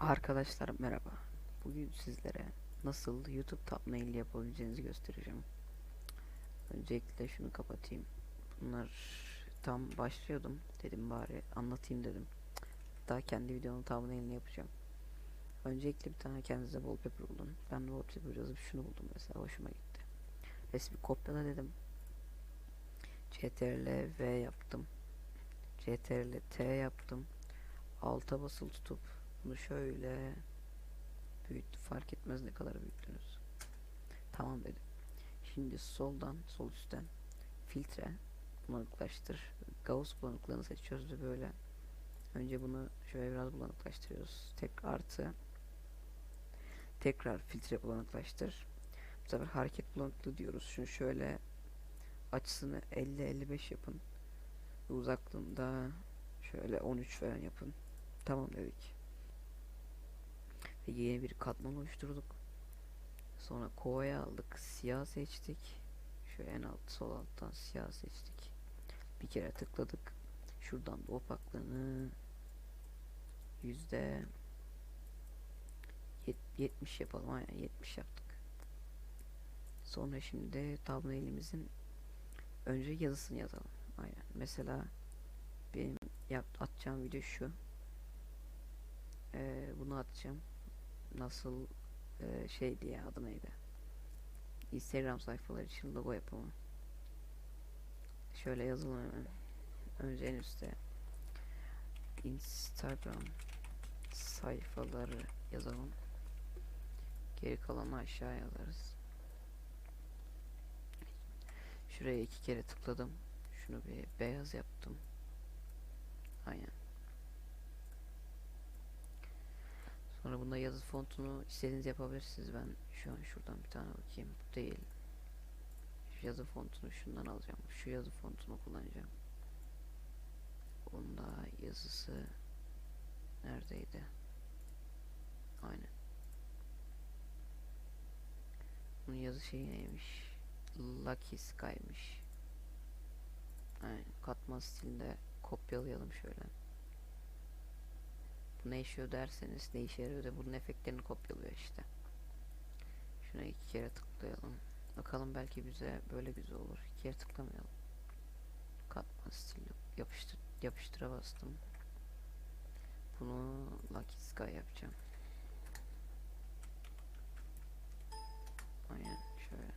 Arkadaşlar merhaba. Bugün sizlere nasıl YouTube thumbnail yapabileceğinizi göstereceğim. Öncelikle şunu kapatayım. Bunlar tam başlıyordum. Dedim bari anlatayım dedim. Daha kendi videonun thumbnailini yapacağım. Öncelikle bir tane kendinize wallpaper bulun. Ben wallpaper yazıp şunu buldum mesela hoşuma gitti. Resmi kopyala dedim. CTRL V yaptım. CTRL T yaptım. Alta basılı tutup bunu şöyle büyüt fark etmez ne kadar büyüttünüz. Tamam dedim. Şimdi soldan sol üstten filtre bulanıklaştır. Gauss bulanıklığını seçiyoruz da böyle. Önce bunu şöyle biraz bulanıklaştırıyoruz. Tek artı tekrar filtre bulanıklaştır. Bu sefer hareket bulanıklığı diyoruz. Şunu şöyle açısını 50-55 yapın. Uzaklığında şöyle 13 falan yapın. Tamam dedik. Yeni bir katman oluşturduk. Sonra kovaya aldık. Siyah seçtik. Şöyle en alt sol alttan siyah seçtik. Bir kere tıkladık. Şuradan da opaklığını yüzde yet- 70 yapalım. Aynen 70 yaptık. Sonra şimdi thumbnail'imizin önce yazısını yazalım. Aynen. Mesela benim yap atacağım video şu. Ee, bunu atacağım. Nasıl e, şey diye adı neydi? Instagram sayfaları için logo yapımı. Şöyle yazalım hemen. Önce en üstte Instagram sayfaları yazalım. Geri kalanı aşağı yazarız. Şuraya iki kere tıkladım. Şunu bir beyaz yaptım. Aynen. Sonra bunda yazı fontunu istediğiniz yapabilirsiniz. Ben şu an şuradan bir tane bakayım. Bu değil. Şu yazı fontunu şundan alacağım. Şu yazı fontunu kullanacağım. Onda yazısı neredeydi? Aynen. Bunun yazı şeyi neymiş? Lucky Sky'mış. Aynen. Katman stilinde kopyalayalım şöyle. Ne işiyor derseniz ne işe yarıyor da bunun efektlerini kopyalıyor işte. Şuna iki kere tıklayalım. Bakalım belki bize böyle güzel olur. İki kere tıklamayalım. Katman stili yapıştır yapıştıra bastım. Bunu Lucky Sky yapacağım. Aynen şöyle.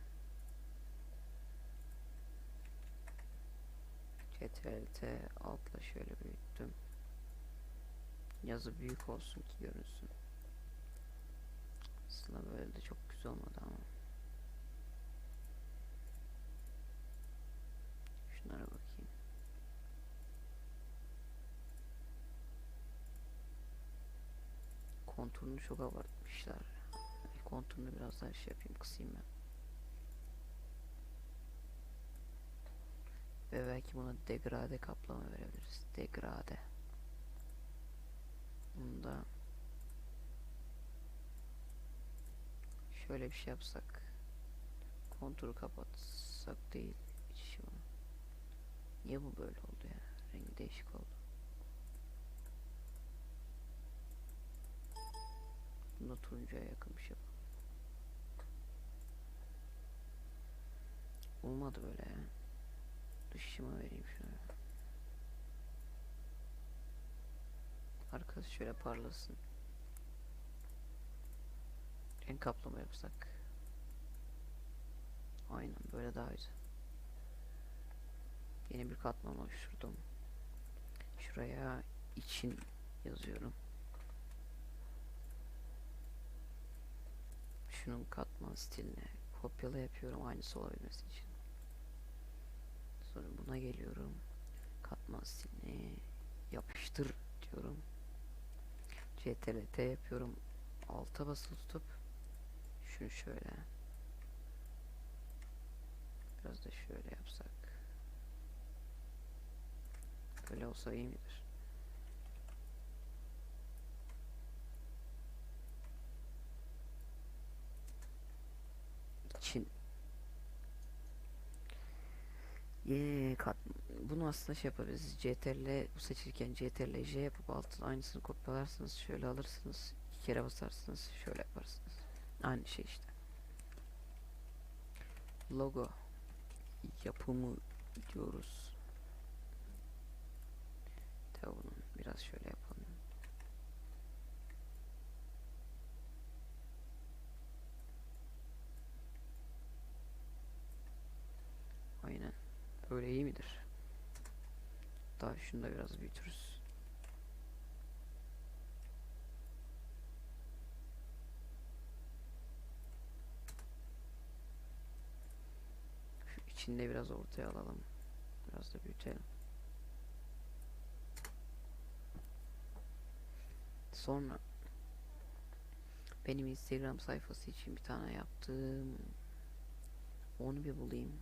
CTRL-T altla şöyle büyüttüm. Yazı büyük olsun ki görünsün. Aslında böyle de çok güzel olmadı ama. Şunlara bakayım. Konturunu çok abartmışlar. Konturunu biraz daha şey yapayım kısayım ben. Ve belki buna degrade kaplama verebiliriz. Degrade. Bunda şöyle bir şey yapsak. Konturu kapatsak değil. Bunu. Niye bu böyle oldu ya? Rengi değişik oldu. Bunda turuncuya yakın bir şey yapalım. Olmadı böyle ya. Dışıma vereyim şunu. Arkası şöyle parlasın. Renk kaplama yapsak. Aynen böyle daha güzel. Yeni bir katman oluşturdum. Şuraya için yazıyorum. Şunun katman stiline kopyala yapıyorum aynısı olabilmesi için. Sonra buna geliyorum. Katman stilini yapıştır diyorum. CTRL T yapıyorum. Alta basılı tutup şunu şöyle biraz da şöyle yapsak böyle olsa iyi midir? Çin Yeni kat bunu aslında şey yapabiliriz. CTRL bu seçilirken CTRL J yapıp altına aynısını kopyalarsanız şöyle alırsınız. iki kere basarsınız şöyle yaparsınız. Aynı şey işte. Logo yapımı diyoruz. Tabi biraz şöyle yapalım. Aynen. Böyle iyi midir? Daha şunu da biraz büyütürüz. Şu içinde biraz ortaya alalım. Biraz da büyütelim. Sonra benim Instagram sayfası için bir tane yaptım. Onu bir bulayım.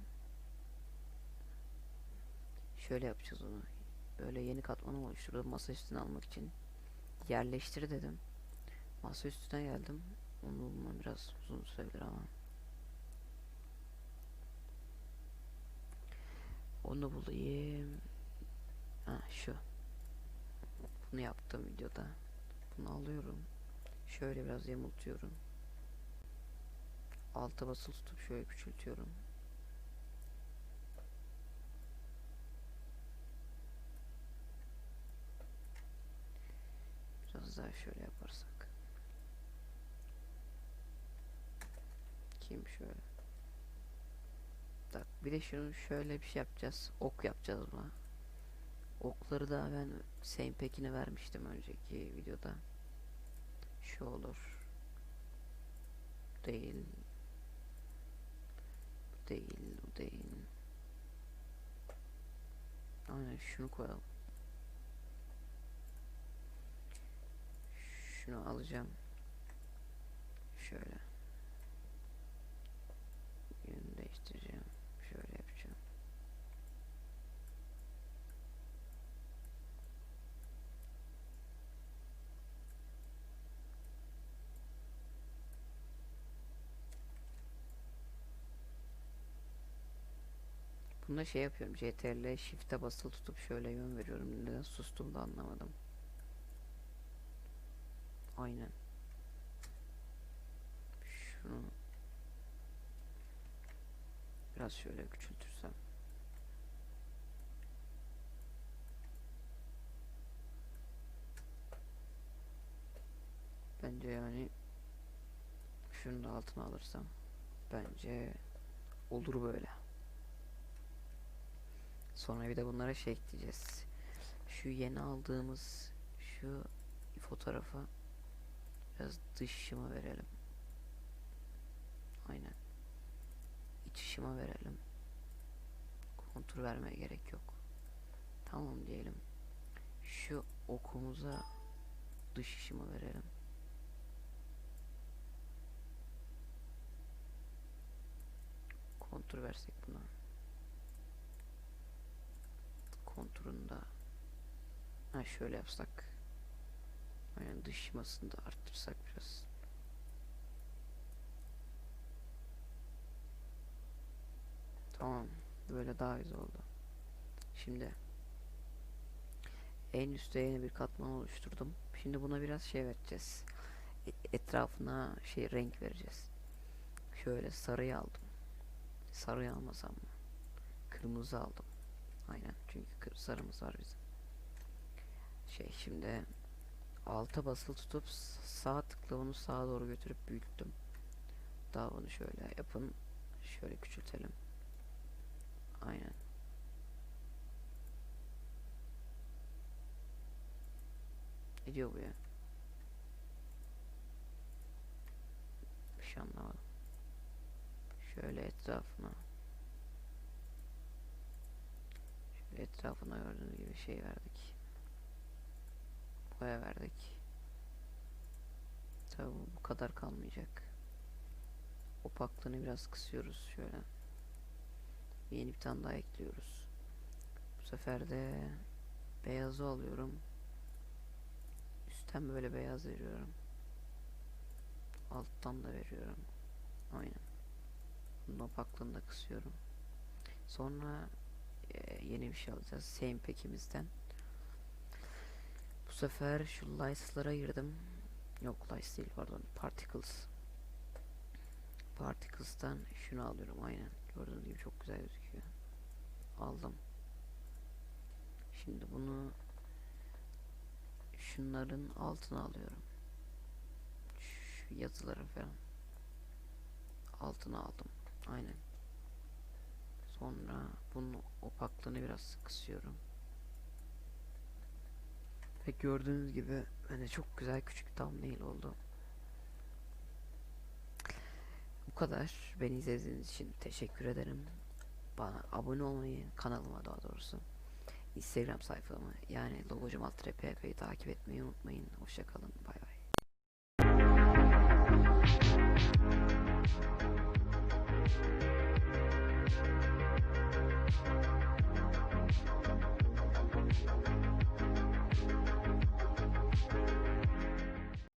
Şöyle yapacağız onu. Böyle yeni katmanı oluşturdum masa üstüne almak için. Yerleştir dedim. Masa üstüne geldim. Onu bulmam biraz uzun sürebilir ama. Onu bulayım. Ha şu. Bunu yaptım videoda. Bunu alıyorum. Şöyle biraz yamultuyorum. Alta basılı tutup şöyle küçültüyorum. Biraz daha şöyle yaparsak. Kim şöyle. Bak bir de şunu şöyle bir şey yapacağız. Ok yapacağız buna. Okları da ben same pekine vermiştim önceki videoda. Şu olur. Değil. Değil, bu değil. Aynen şunu koyalım. Şunu alacağım. Şöyle. Yönünü değiştireceğim. Şöyle yapacağım. Bunda şey yapıyorum. CTRL Shift'e basılı tutup şöyle yön veriyorum. Neden sustum da anlamadım. Aynen. Şunu biraz şöyle küçültürsem. Bence yani şunu da altına alırsam bence olur böyle. Sonra bir de bunlara şey ekleyeceğiz. Şu yeni aldığımız şu fotoğrafa biraz dış şıma verelim. Aynen. İç şıma verelim. Kontur vermeye gerek yok. Tamam diyelim. Şu okumuza dış şıma verelim. Kontur versek buna. Konturunda ha şöyle yapsak. Aynen dış şımasını da arttırsak biraz. Tamam. Böyle daha güzel oldu. Şimdi en üstte yeni bir katman oluşturdum. Şimdi buna biraz şey vereceğiz. E- Etrafına şey renk vereceğiz. Şöyle sarıyı aldım. Sarıyı almasam mı? Kırmızı aldım. Aynen çünkü sarımız var bizim. Şey şimdi alta basılı tutup sağ tıkla onu sağa doğru götürüp büyüttüm. Daha bunu şöyle yapın. Şöyle küçültelim. Aynen. Ne diyor bu ya? Bir şey anlamadım. Şöyle etrafına. Şöyle etrafına gördüğünüz gibi şey verdik. Boya verdik. Tabi bu kadar kalmayacak. Opaklığını biraz kısıyoruz şöyle. Yeni bir tane daha ekliyoruz. Bu sefer de beyazı alıyorum. Üstten böyle beyaz veriyorum. Alttan da veriyorum. Aynen. Bunun opaklığını da kısıyorum. Sonra e, yeni bir şey alacağız. Same pack'imizden. Sefer şu lights'lara girdim. Yok Lights değil pardon. Particles. Particles'tan şunu alıyorum aynen. Gördüğünüz gibi çok güzel gözüküyor. Aldım. Şimdi bunu şunların altına alıyorum. Şu yazıları falan. Altına aldım. Aynen. Sonra bunun opaklığını biraz kısıyorum. Ve gördüğünüz gibi hani çok güzel küçük thumbnail oldu. Bu kadar. Beni izlediğiniz için teşekkür ederim. Bana abone olmayı, kanalıma daha doğrusu. Instagram sayfamı yani logocum alt takip etmeyi unutmayın. Hoşçakalın. Bay bay.